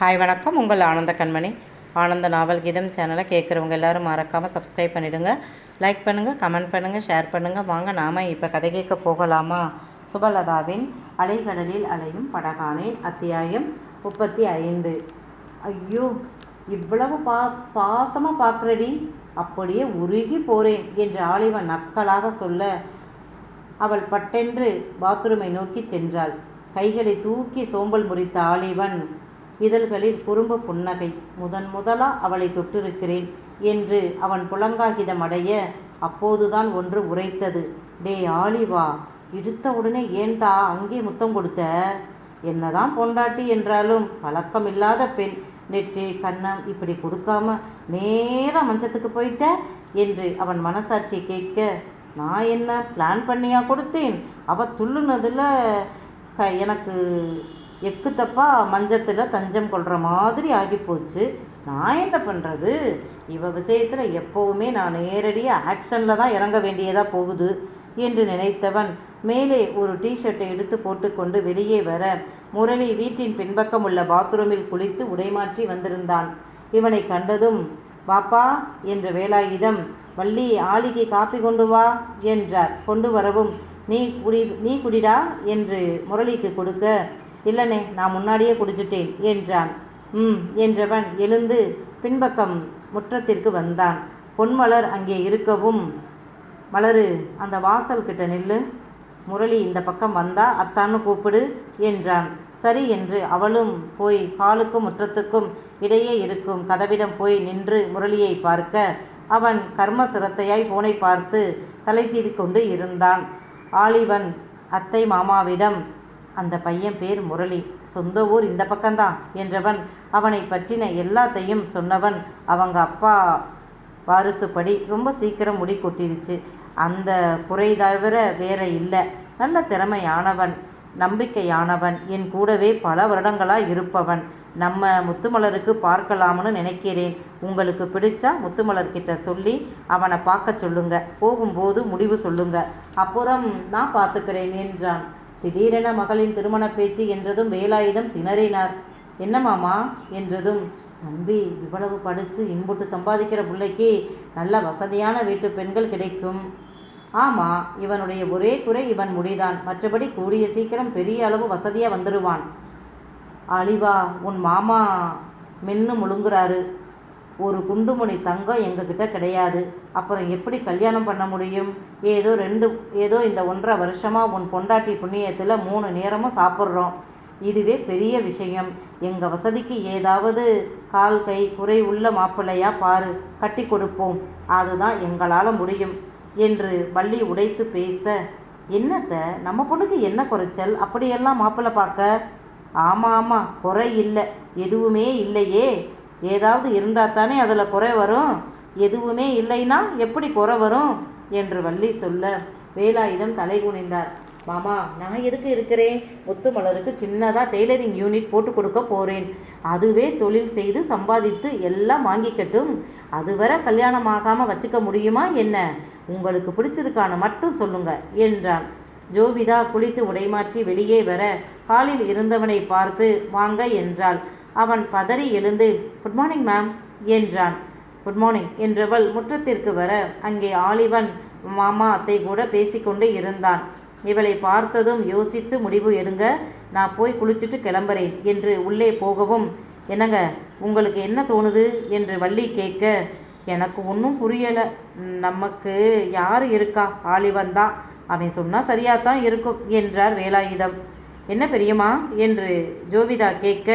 Hi வணக்கம். உங்கள் ஆனந்த கண்மணி. ஆனந்த நாவல் கீதம் சேனலை கேட்குறவங்க எல்லாரும் மறக்காமல் சப்ஸ்கிரைப் பண்ணிவிடுங்க லைக் பண்ணுங்கள் கமெண்ட் பண்ணுங்கள் ஷேர் பண்ணுங்கள் வாங்க நாம் இப்போ கதை கேட்க போகலாமா? சுபலதாவின் அலைகடலில் அலையும் படகானே அத்தியாயம் முப்பத்தி ஐந்து. ஐயோ இவ்வளவு பா பாசமாக பார்க்குறடி. அப்படியே உருகி போகிறேன் என்று ஆலிவன் நக்கலாக சொல்ல அவள் பட்டென்று பாத்ரூமை நோக்கி சென்றாள். கைகளை தூக்கி சோம்பல் முறித்த ஆலிவன் இதழ்களில் குறும்பு புன்னகை முதன் முதலா அவளை தொட்டிருக்கிறேன் என்று அவன் புலங்காகிதம் அடைய அப்போதுதான் ஒன்று உரைத்தது. டே ஆலிவா இடுத்த உடனே ஏன்டா அங்கே முத்தம் கொடுத்த? என்னதான் பொண்டாட்டி என்றாலும் பழக்கமில்லாத பெண். நெற்றி கண்ணம் இப்படி கொடுக்காம நேராக மஞ்சத்துக்கு போயிட்ட? என்று அவன் மனசாட்சி கேட்க நான் என்ன பிளான் பண்ணியா கொடுத்தேன்? அவ துள்ளுனதில் க எனக்கு எக்கு தப்பா மஞ்சத்தில் தஞ்சம் கொள்கிற மாதிரி ஆகிப்போச்சு. நான் என்ன பண்ணுறது இவ விஷயத்தில் எப்போவுமே நான் நேரடியாக ஆக்ஷனில் தான் இறங்க வேண்டியதாக போகுது என்று நினைத்தவன் மேலே ஒரு டிஷர்ட்டை எடுத்து போட்டுக்கொண்டு வெளியே வர முரளி வீட்டின் பின்பக்கம் உள்ள பாத்ரூமில் குளித்து உடைமாற்றி வந்திருந்தான். இவனை கண்டதும் பாப்பா என்ற வேலாயுதம் வள்ளி ஆளிக்கு காப்பி கொண்டு வா என்றார். கொண்டு வரவும். நீ குடி நீ குடிடா என்று முரளிக்கு கொடுக்க இல்லனே நான் முன்னாடியே குடிச்சிட்டேன் என்றான். ம் என்றவன் எழுந்து பின்பக்கம் முற்றத்திற்கு வந்தான். பொன்மலர் அங்கே இருக்கவும். மலரு அந்த வாசல் கிட்ட நில்லு. முரளி இந்த பக்கம் வந்தா அத்தான்னு கூப்பிடு என்றான். சரி என்று அவளும் போய் காலுக்கும் முற்றத்துக்கும் இடையே இருக்கும் கதவிடம் போய் நின்று முரளியை பார்க்க அவன் கர்ம சிரத்தையாய் போனை பார்த்து தலை சீவிக்கொண்டு இருந்தான். ஆலிவன் அத்தை மாமாவிடம் அந்த பையன் பேர் முரளி. சொந்த ஊர் இந்த பக்கம்தான் என்றவன் அவனை பற்றின எல்லாத்தையும் சொன்னவன் அவங்க அப்பா வாரிசுப்படி ரொம்ப சீக்கிரம் முடி கொட்டிருச்சு. அந்த குறை தவிர வேற இல்லை. நல்ல திறமையானவன் நம்பிக்கையானவன் என் கூடவே பல வருடங்களாக இருப்பவன். நம்ம முத்துமலருக்கு பார்க்கலாம்னு நினைக்கிறேன். உங்களுக்கு பிடிச்சா முத்துமலர்கிட்ட சொல்லி அவனை பார்க்க சொல்லுங்க. போகும்போது முடிவு சொல்லுங்க. அப்புறம் நான் பார்த்துக்கிறேன் என்றான். திடீரென மகளின் திருமண பேச்சு என்றதும் வேலாயுதம் திணறினார். என்ன மாமா? என்றதும் தம்பி இவ்வளவு படித்து இன்புட்டு சம்பாதிக்கிற பிள்ளைக்கு நல்ல வசதியான வீட்டு பெண்கள் கிடைக்கும். ஆமாம் இவனுடைய ஒரே குறை இவன் முடிதான். மற்றபடி கூடிய சீக்கிரம் பெரிய அளவு வசதியாக வந்துடுவான் அழிவா உன் மாமா மென்னு முழுங்குறாரு. ஒரு குண்டுமணி தங்கம் எங்ககிட்ட கிடையாது. அப்புறம் எப்படி கல்யாணம் பண்ண முடியும்? ஏதோ ரெண்டு ஏதோ இந்த ஒன்றரை வருஷமாக உன் பொண்டாட்டி புண்ணியத்தில் மூணு நேரமும் சாப்பிட்றோம். இதுவே பெரிய விஷயம். எங்கள் வசதிக்கு ஏதாவது கால் கை குறை உள்ள மாப்பிள்ளையாக பாரு கட்டி கொடுப்போம். அதுதான் எங்களால் முடியும் என்று வள்ளி உடைத்து பேச என்னத்த நம்ம பொண்ணுக்கு என்ன குறைச்சல்? அப்படியெல்லாம் மாப்பிள்ளை பார்க்க? ஆமாம் ஆமாம் குறை இல்லை. எதுவுமே இல்லையே. ஏதாவது இருந்தால் தானே அதில் குறை வரும். எதுவுமே இல்லைன்னா எப்படி குறை வரும்? என்று வள்ளி சொல்ல வேலாயுதம் தலை குனிந்தார். மாமா நான் எதுக்கு இருக்கிறேன்? முத்துமலருக்கு சின்னதாக டெய்லரிங் யூனிட் போட்டு கொடுக்க போகிறேன் அதுவே தொழில் செய்து சம்பாதித்து எல்லாம் வாங்கிக்கட்டும். அதுவரை கல்யாணம் ஆகாமல் வச்சுக்க முடியுமா என்ன? உங்களுக்கு பிடிச்சிருக்கான்னு மட்டும் சொல்லுங்க என்றான். ஜோவிதா குளித்து உடைமாற்றி வெளியே வர ஹாலில் இருந்தவனை பார்த்து வாங்க என்றாள். அவன் பதறி எழுந்து குட் மார்னிங் மேம் என்றான். குட் மார்னிங் என்றவள் முற்றத்திற்கு வர அங்கே ஆலிவன் மாமா அத்தை கூட பேசிக்கொண்டு இருந்தான். இவளை பார்த்ததும் யோசித்து முடிவு எடுங்க. நான் போய் குளிச்சுட்டு கிளம்புறேன் என்று உள்ளே போகவும் என்னங்க உங்களுக்கு என்ன தோணுது? என்று வள்ளி கேட்க எனக்கு ஒன்றும் புரியலை. நமக்கு யார் இருக்கா? ஆலிவன் தான். அவன் சொன்னால் சரியாக தான் இருக்கும் என்றார் வேலாயுதம். என்ன பெரியம்மா? என்று ஜோவிதா கேட்க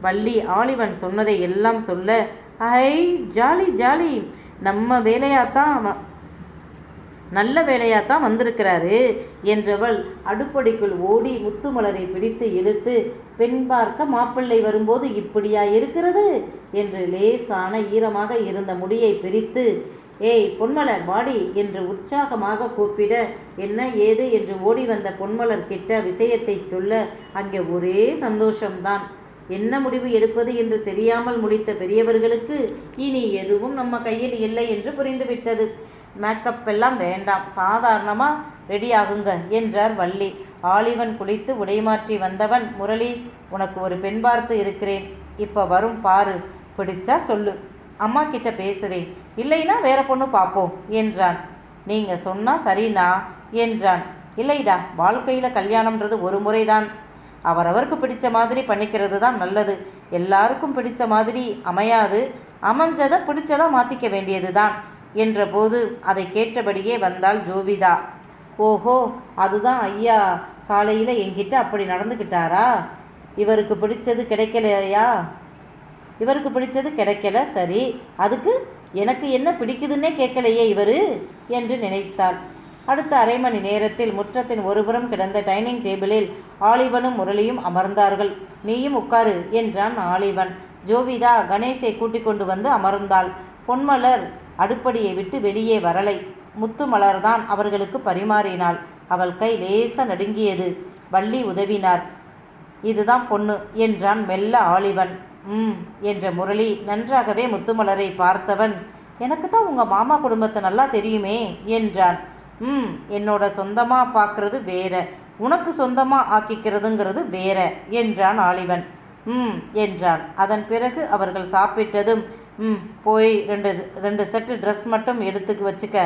வள்ளி ஆலிவன் சொன்னதை எல்லாம் சொல்ல ஐ ஜாலி ஜாலி. நம்ம வேலையாத்தான் நல்ல வேலையாத்தான் வந்திருக்கிறாரு என்றவள் அடுப்படிக்குள் ஓடி முத்துமலரை பிடித்து இழுத்து பெண் பார்க்க மாப்பிள்ளை வரும்போது இப்படியா இருக்கிறது? என்று லேசான ஈரமாக இருந்த முடியை பிரித்து ஏய் பொன்மலர் வாடி என்று உற்சாகமாக கூப்பிட என்ன ஏது? என்று ஓடி வந்த பொன்மலர் கிட்ட விஷயத்தை சொல்ல அங்கே ஒரே சந்தோஷம்தான். என்ன முடிவு எடுப்பது என்று தெரியாமல் முடித்த பெரியவர்களுக்கு இனி எதுவும் நம்ம கையில் இல்லை என்று புரிந்துவிட்டது. மேக்கப் எல்லாம் வேண்டாம். சாதாரணமாக ரெடி ஆகுங்க என்றார் வள்ளி. ஆலிவன் குளித்து உடைமாற்றி வந்தவன் முரளி உனக்கு ஒரு பெண் பார்த்து இருக்கிறேன். இப்போ வரும் பாரு. பிடிச்சா சொல்லு. அம்மா கிட்ட பேசுகிறேன் இல்லைன்னா வேற பொண்ணு பார்ப்போம் என்றான். நீங்கள் சொன்னால் சரிண்ணா என்றான். இல்லைடா வாழ்க்கையில் கல்யாணம்ன்றது ஒரு முறைதான். அவரவருக்கு பிடிச்ச மாதிரி பண்ணிக்கிறது தான் நல்லது. எல்லாருக்கும் பிடிச்ச மாதிரி அமையாது. அமைஞ்சதை பிடிச்சதை மாற்றிக்க வேண்டியது தான் என்றபோது அதை கேட்டபடியே வந்தாள் ஜோவிதா. ஓஹோ அதுதான் ஐயா. காலையில் என்கிட்ட அப்படி நடந்துக்கிட்டாரா இவருக்கு பிடிச்சது கிடைக்கலையா? இவருக்கு பிடிச்சது கிடைக்கல சரி. அதுக்கு எனக்கு என்ன பிடிக்குதுன்னே கேட்கலையே இவர்? என்று நினைத்தாள். அடுத்த அரை மணி நேரத்தில் முற்றத்தின் ஒருபுறம் கிடந்த டைனிங் டேபிளில் ஆலிவனும் முரளியும் அமர்ந்தார்கள். நீயும் உட்காரு என்றான் ஆலிவன். ஜோவிதா கணேஷை கூட்டிக் கொண்டு வந்து அமர்ந்தாள். பொன்மலர் அடுப்படியை விட்டு வெளியே வரலை. முத்துமலர்தான் அவர்களுக்கு பரிமாறினாள். அவள் கை லேச நடுங்கியது. வள்ளி உதவினார். இதுதான் பொண்ணு என்றான் மெல்ல ஆலிவன். ம் என்ற முரளி. நன்றாகவே முத்துமலரை பார்த்தவன். எனக்கு தான் உங்கள் மாமா குடும்பத்தை நல்லா தெரியுமே என்றான். ம் என்னோட சொந்தமாக பார்க்கறது வேற. உனக்கு சொந்தமாக ஆக்கிக்கிறதுங்கிறது வேற என்றான் ஆலிவன். ம் என்றான். அதன் பிறகு அவர்கள் சாப்பிட்டதும் ம் போய் ரெண்டு ரெண்டு செட்டு ட்ரெஸ் மட்டும் எடுத்துக்கு வச்சுக்க.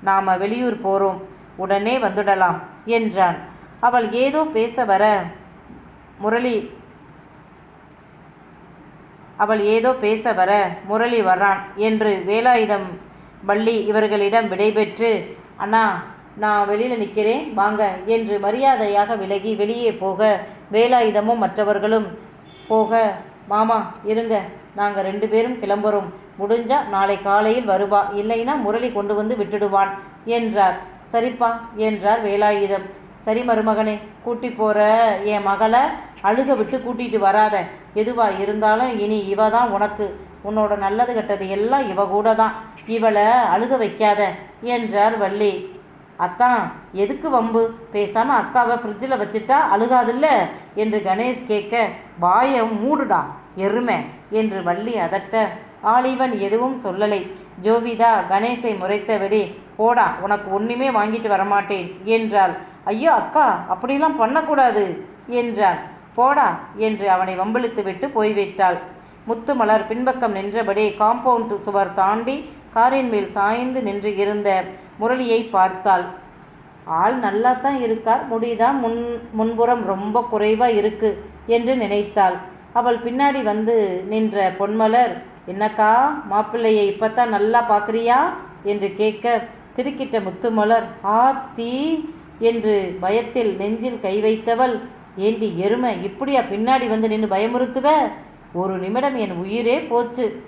நாம் வெளியூர் போகிறோம் உடனே வந்துடலாம் என்றான். அவள் ஏதோ பேச வர முரளி அவள் ஏதோ பேச வர முரளி வர்றான் என்று வேலாயுதம் வள்ளி இவர்களிடம் விடைபெற்று அண்ணா நான் வெளியில் நிற்கிறேன் வாங்க என்று மரியாதையாக விலகி வெளியே போக வேலாயுதமும் மற்றவர்களும் போக மாமா இருங்க நாங்கள் ரெண்டு பேரும் கிளம்புறோம். முடிஞ்சா நாளை காலையில் வருவா. இல்லைன்னா முரளி கொண்டு வந்து விட்டுடுவான் என்றார். சரிப்பா என்றார் வேலாயுதம். சரி மருமகனே கூட்டி போகிற என் மகளை அழுக விட்டு கூட்டிட்டு வராத. எதுவாக இருந்தாலும் இனி இவ தான் உனக்கு. உன்னோட நல்லது கெட்டது எல்லாம் இவ கூட தான் இவளை அழுக வைக்காத என்றார் வள்ளி. அத்தான் எதுக்கு வம்பு? பேசாம அக்காவை ஃப்ரிட்ஜில் வச்சுட்டா அழுகாதுல்ல? என்று கணேஷ் கேட்க வாயம் மூடுடா எருமை என்று வள்ளி அதட்ட. ஆலிவன் எதுவும் சொல்லலை. ஜோவிதா கணேஷை முறைத்தபடி போடா உனக்கு ஒன்றுமே வாங்கிட்டு வரமாட்டேன் என்றாள். ஐயோ அக்கா அப்படிலாம் பண்ணக்கூடாது என்றான் போடா என்று அவனை வம்பிழுத்து விட்டு போய்விட்டாள். முத்துமலர் பின்பக்கம் நின்றபடி காம்பவுண்ட் சுவர் தாண்டி காரின் மேல் சாய்ந்து நின்று இருந்த முரளியை பார்த்தாள். ஆள் நல்லா தான் இருக்கார் முடிதான் முன் முன்புறம் ரொம்ப குறைவாக இருக்கு என்று நினைத்தாள். அவள் பின்னாடி வந்து நின்ற பொன்மலர் என்னக்கா மாப்பிள்ளையை இப்போத்தான் நல்லா பார்க்குறியா என்று கேட்க திடுக்கிட்ட முத்துமலர் ஆத்தி என்று பயத்தில் நெஞ்சில் கை வைத்தவள் ஏண்டி எருமை இப்படியா பின்னாடி வந்து நின்று பயமுறுத்துவ? ஒரு நிமிடம் என் உயிரே போச்சு.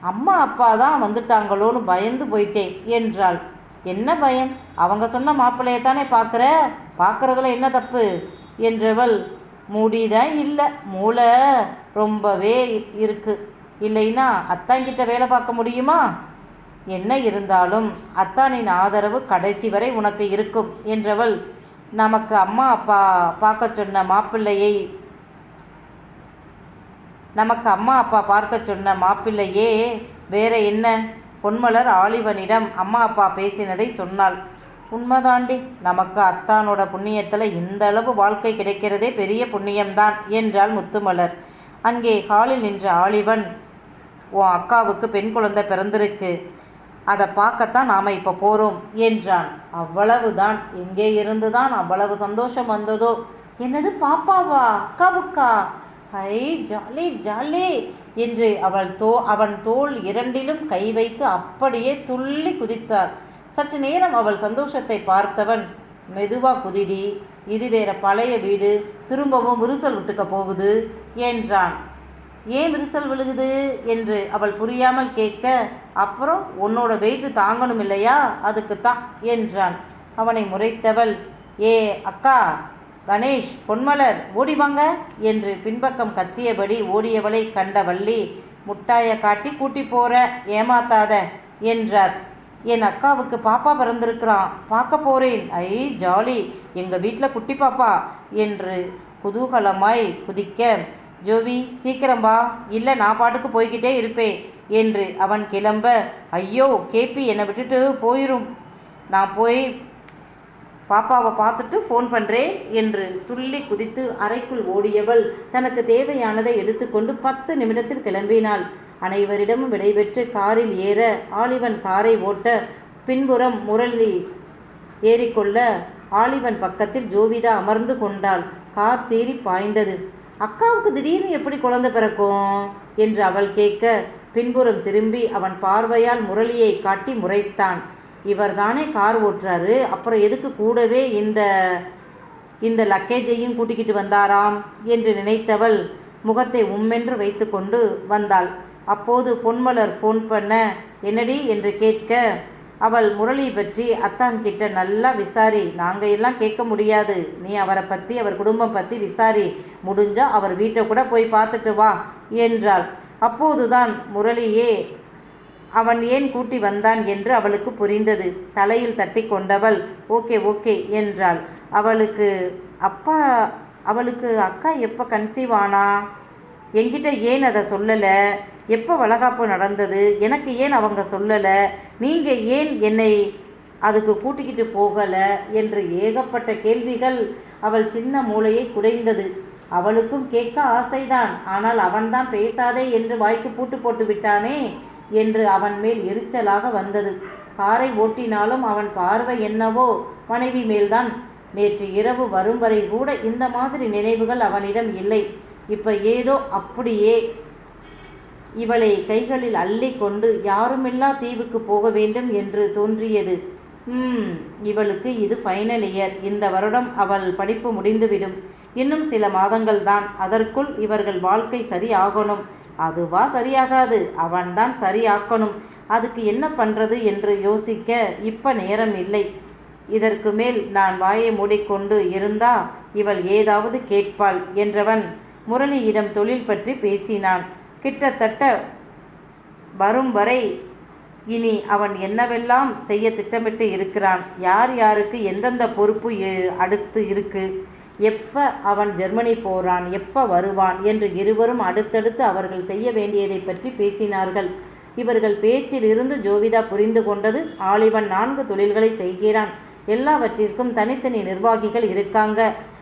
அம்மா அப்பா தான் வந்துட்டாங்களோன்னு பயந்து போயிட்டேன் என்றாள். என்ன பயம்? அவங்க சொன்ன மாப்பிள்ளையை தானே பார்க்குற? பார்க்குறதுல என்ன தப்பு? என்றவள் முடிதான் இல்லை மூளை ரொம்பவே இருக்கு. இல்லைன்னா அத்தாங்கிட்ட வேலை பார்க்க முடியுமா? என்ன இருந்தாலும் அத்தானின் ஆதரவு கடைசி வரை உனக்கு இருக்கும். என்றவள் நமக்கு அம்மா அப்பா பார்க்க சொன்ன மாப்பிள்ளையை நமக்கு அம்மா அப்பா பார்க்க சொன்ன மாப்பிள்ளையே வேற என்ன? பொன்மலர் ஆலிவனிடம் அம்மா அப்பா பேசினதை சொன்னாள். உண்மைதாண்டி நமக்கு அத்தானோட புண்ணியத்தில் இந்த அளவு வாழ்க்கை கிடைக்கிறதே பெரிய புண்ணியம்தான் என்றாள் முத்துமலர். அங்கே ஹாலில் நின்ற ஆலிவன் உன் அக்காவுக்கு பெண் குழந்தை பிறந்திருக்கு. அதை பார்க்கத்தான் நாம் இப்போ போகிறோம் என்றான். அவ்வளவுதான் எங்கே இருந்து தான் அவ்வளவு சந்தோஷம் வந்ததோ? என்னது பாப்பாவா? அக்காவுக்கா? ஐ ஜாலி ஜாலி என்று அவள் தோ அவன் தோல் இரண்டிலும் கை வைத்து அப்படியே துள்ளி குதித்தாள். சற்று நேரம் அவள் சந்தோஷத்தை பார்த்தவன் மெதுவா குதிடி இது வேற பழைய வீடு திரும்பவும் விரிசல் விட்டுக்க போகுது என்றான். ஏன் விரிசல் விழுகுது? என்று அவள் புரியாமல் கேட்க அப்புறம் உன்னோட வெயிட்டு தாங்கணும் இல்லையா? அதுக்கு தான் என்றான். அவனை முறைத்தவள் ஏ அக்கா கணேஷ் பொன்மலர் ஓடி வாங்க என்று பின்பக்கம் கத்தியபடி ஓடியவளை கண்ட வள்ளி முட்டாயை காட்டி கூட்டி போகிற ஏமாத்தாத என்றார். என் அக்காவுக்கு பாப்பா பிறந்திருக்கிறான் பார்க்க போகிறேன் ஐ ஜாலி. எங்கள் வீட்டில் குட்டி பாப்பா என்று குதூகலமாய் குதிக்க ஜோவி சீக்கிரம் வா. இல்லை நான் பாட்டுக்கு போய்கிட்டே இருப்பேன் என்று அவன் கிளம்ப ஐயோ கேபி என்னை விட்டுட்டு போயிரும். நான் போய் பாப்பாவை பார்த்துட்டு ஃபோன் பண்ணுறேன் என்று துள்ளி குதித்து அறைக்குள் ஓடியவள் தனக்கு தேவையானதை எடுத்துக்கொண்டு பத்து நிமிடத்தில் கிளம்பினாள். அனைவரிடமும் விடைபெற்று காரில் ஏற ஆலிவன் காரை ஓட்ட பின்புறம் முரளி ஏறிக்கொள்ள ஆலிவன் பக்கத்தில் ஜோவிதா அமர்ந்து கொண்டாள். கார் சீறி பாய்ந்தது. அக்காவுக்கு திடீர்னு எப்படி குழந்தை பிறக்கும்? என்று அவள் கேட்க பின்புறம் திரும்பி அவன் பார்வையால் முரளியை காட்டி முறைத்தான். இவர் தானே கார் ஓட்டுறாரு. அப்புறம் எதுக்கு கூடவே இந்த இந்த லக்கேஜையும் கூட்டிக்கிட்டு வந்தாராம் என்று நினைத்தவள் முகத்தை உம்மென்று வைத்துக்கொண்டு வந்தாள். அப்போது பொன்மலர் ஃபோன் பண்ண என்னடி? என்று கேட்க அவள் முரளி பற்றி அத்தான் கிட்ட நல்லா விசாரி. நாங்கள் எல்லாம் கேட்க முடியாது. நீ அவரை பற்றி அவர் குடும்பம் பற்றி விசாரி. முடிஞ்சால் அவர் வீட்டை கூட போய் பார்த்துட்டு வா என்றாள். அப்போதுதான் முரளியே அவன் ஏன் கூட்டி வந்தான் என்று அவளுக்கு புரிந்தது. தலையில் தட்டி கொண்டவள் ஓகே ஓகே என்றாள். அவளுக்கு அப்பா அவளுக்கு அக்கா எப்போ கன்சீவ் ஆனா? என்கிட்ட ஏன் அதை சொல்லலை? எப்போ வளகாப்பு நடந்தது? எனக்கு ஏன் அவங்க சொல்லலை? நீங்கள் ஏன் என்னை அதுக்கு கூட்டிக்கிட்டு போகலை? என்று ஏகப்பட்ட கேள்விகள் அவள் சின்ன மூளையை குடைந்தது. அவளுக்கும் கேட்க ஆசைதான். ஆனால் அவன்தான் பேசாதே என்று வாய்க்கு பூட்டு போட்டு விட்டானே? என்று அவன் மேல் எரிச்சலாக வந்தது. காரை ஓட்டினாலும் அவன் பார்வை என்னவோ மனைவி மேல்தான். நேற்று இரவு வரும் வரை கூட இந்த மாதிரி நினைவுகள் அவனிடம் இல்லை. இப்ப ஏதோ அப்படியே இவளை கைகளில் அள்ளி கொண்டு யாருமில்லா தீவுக்கு போக வேண்டும் என்று தோன்றியது. ம் இவளுக்கு இது ஃபைனல் இயர் இந்த வருடம் அவள் படிப்பு முடிந்துவிடும். இன்னும் சில மாதங்கள் தான் அதற்குள் இவர்கள் வாழ்க்கை சரி ஆகணும் அதுவா சரியாகாது அவன்தான் சரியாக்கணும். அதுக்கு என்ன பண்ணுறது என்று யோசிக்க இப்போ நேரம் இல்லை. இதற்கு மேல் நான் வாயை மூடிக்கொண்டு இருந்தா இவள் ஏதாவது கேட்பாள் என்றவன் முரளியிடம் தொழில் பற்றி பேசினான். கிட்டத்தட்ட வரும் வரை இனி அவன் என்னவெல்லாம் செய்ய திட்டமிட்டு இருக்கிறான்? யார் யாருக்கு எந்தெந்த பொறுப்பு அடுத்து இருக்கு? எப்போ அவன் ஜெர்மனி போறான் எப்போ வருவான் என்று இருவரும் அடுத்தடுத்து அவர்கள் செய்ய வேண்டியதை பற்றி பேசினார்கள். இவர்கள் பேச்சில் இருந்து ஜோவிதா புரிந்து கொண்டது ஆலிவன் நான்கு தொழில்களை செய்கிறான் எல்லாவற்றிற்கும் தனித்தனி நிர்வாகிகள் இருக்காங்க.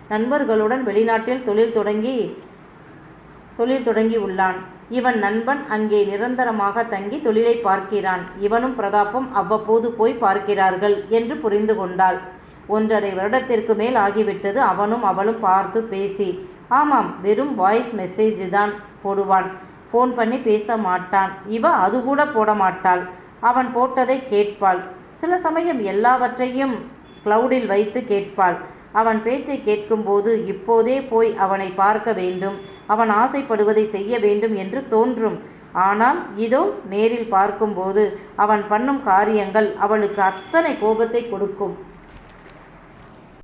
நண்பர்களுடன் வெளிநாட்டில் தொழில் தொடங்கி தொழில் தொடங்கி உள்ளான். இவன் நண்பன் அங்கே நிரந்தரமாக தங்கி தொழிலை பார்க்கிறான். இவனும் பிரதாப்பும் அவ்வப்போது போய் பார்க்கிறார்கள் என்று புரிந்து கொண்டாள். ஒன்றரை வருடத்திற்கு மேல் ஆகிவிட்டது. அவனும் அவளும் பார்த்து பேசி ஆமாம் வெறும் வாய்ஸ் மெசேஜ் தான் போடுவான். ஃபோன் பண்ணி பேச மாட்டான். இவ அது கூட போட மாட்டாள். அவன் போட்டதை கேட்பாள். சில சமயம் எல்லாவற்றையும் கிளவுடில் வைத்து கேட்பாள். அவன் பேச்சை கேட்கும்போது இப்போதே போய் அவனை பார்க்க வேண்டும். அவன் ஆசைப்படுவதை செய்ய வேண்டும் என்று தோன்றும். ஆனால் இதோ நேரில் பார்க்கும்போது அவன் பண்ணும் காரியங்கள் அவளுக்கு அத்தனை கோபத்தை கொடுக்கும்.